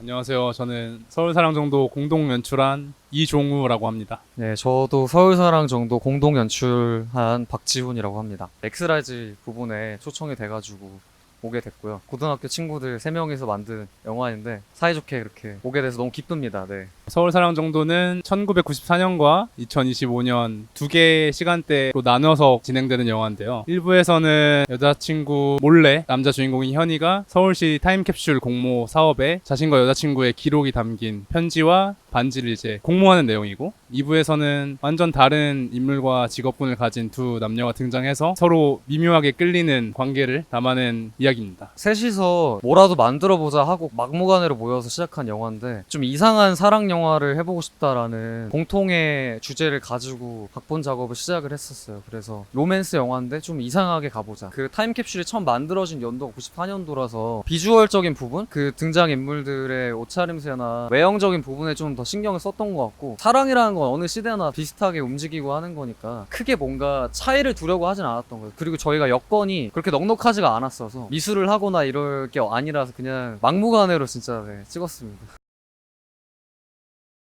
안녕하세요. 저는 서울사랑정도 공동 연출한 이종우라고 합니다. 네, 저도 서울사랑 정도 공동 연출한 박지훈이라고 합니다. 엑스라지 부분에 초청이 돼가지고 오게 됐고요. 고등학교 친구들 3명이서 만든 영화인데 사이좋게 이렇게 오게 돼서 너무 기쁩니다. 네. 서울사랑 정도는 1994년과 2025년 두 개의 시간대로 나눠서 진행되는 영화인데요. 1부에서는 여자친구 몰래 남자 주인공인 현이가 서울시 타임캡슐 공모 사업에 자신과 여자친구의 기록이 담긴 편지와 반지를 이제 공모하는 내용이고 2부에서는 완전 다른 인물과 직업군을 가진 두 남녀가 등장해서 서로 미묘하게 끌리는 관계를 담아낸 이야기입니다. 셋이서 뭐라도 만들어보자 하고 막무가내로 모여서 시작한 영화인데 좀 이상한 사랑 영화를 해보고 싶다라는 공통의 주제를 가지고 각본 작업을 시작을 했었어요. 그래서 로맨스 영화인데 좀 이상하게 가보자. 그 타임캡슐이 처음 만들어진 연도가 94년도라서 비주얼적인 부분, 그 등장 인물들의 옷차림새나 외형적인 부분에 좀 더 신경을 썼던 것 같고 사랑이라는 건 어느 시대나 비슷하게 움직이고 하는 거니까 크게 뭔가 차이를 두려고 하진 않았던 거예요. 그리고 저희가 여건이 그렇게 넉넉하지가 않았어서 미술을 하거나 이럴 게 아니라서 그냥 막무가내로 진짜 네, 찍었습니다.